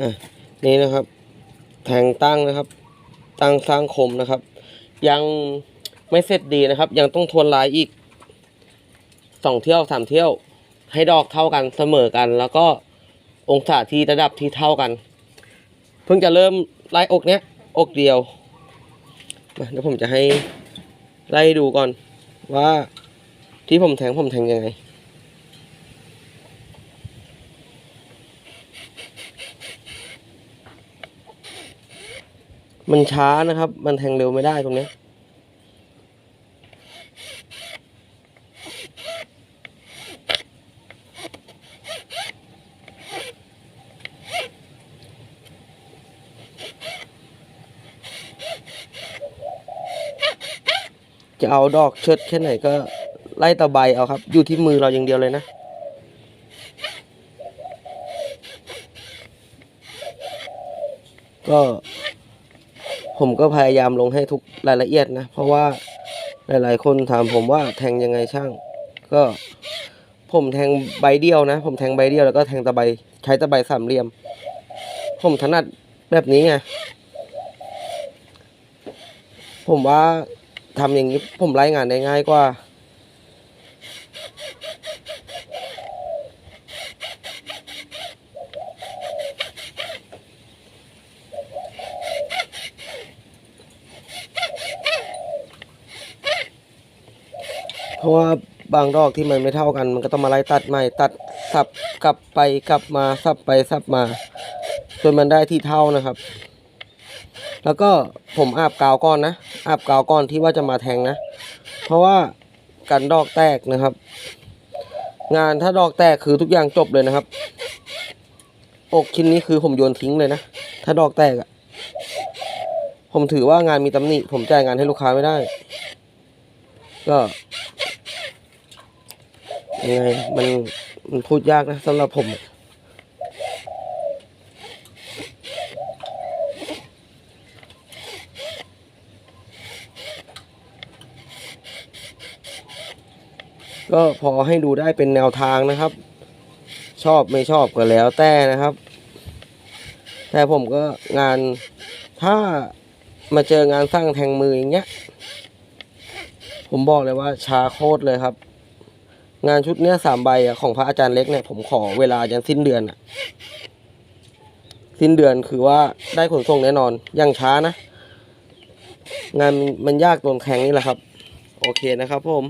อะนี่นะครับ แทงตั้งนะครับ ตั้งสร้างคมนะครับ ยังไม่เสร็จดีนะครับ ยังต้องทวนลายอีกสองเที่ยวสามเที่ยว ให้ดอกเท่ากันเสมอกัน แล้วก็องศาที่ระดับที่เท่ากัน เพิ่งจะเริ่มไล่อกเนี้ย อกเดียวมาเดี๋ยวผมจะให้ไล่ดูก่อนว่าที่ผมแทงผมแทงยังไง มันช้านะครับ มันแทงเร็วไม่ได้ตรงนี้ จะเอาดอกเชิดแค่ไหนก็ไล่ตะใบเอาครับ อยู่ที่มือเราอย่างเดียวเลยนะก็ ผมก็พยายามลงให้ทุกรายละเอียดนะ เพราะว่าหลาย ๆ คนถามผมว่าแทงยังไงช่าง ก็ผมแทงใบเดียวนะ ผมแทงใบเดียวแล้วก็แทงตะใบใช้ตะใบสามเหลี่ยม ผมถนัดแบบนี้ไง ผมว่าทำอย่างนี้ผมไล่งานได้ง่ายกว่า เพราะว่าบางดอกที่มันไม่เท่ากัน มันก็ต้องมาไล่ตัดใหม่ตัดสับกลับไปกลับมาสับไปสับมาจนมันได้ที่เท่านะครับ แล้วก็ผมอาบกาวก้อนนะอาบกาวก้อนที่ว่าจะมาแทงนะ เพราะว่ากันดอกแตกนะครับ งานถ้าดอกแตกคือทุกอย่างจบเลยนะครับ อกชิ้นนี้คือผมโยนทิ้งเลยนะ ถ้าดอกแตกอะ่ะผมถือว่างานมีตำหนิผมจ่ายงานให้ลูกค้าไม่ได้ ก็ ยังไงมันมันพูดยากนะสำหรับผมก็พอให้ดูได้เป็นแนวทางนะครับ ชอบไม่ชอบก็แล้วแต่นะครับ แต่ผมก็งานถ้ามาเจองานสร้างแทงมืออย่างเงี้ย ผมบอกเลยว่าช้าโคตรเลยครับ งานชุดเนี้ยสามใบอะของพระอาจารย์เล็กเนี่ยผมขอเวลายันสิ้นเดือนอะสิ้นเดือนคือว่าได้ขนส่งแน่นอนยังช้านะ งานมันยากตรงแข็งนี่แหละครับ โอเคนะครับผม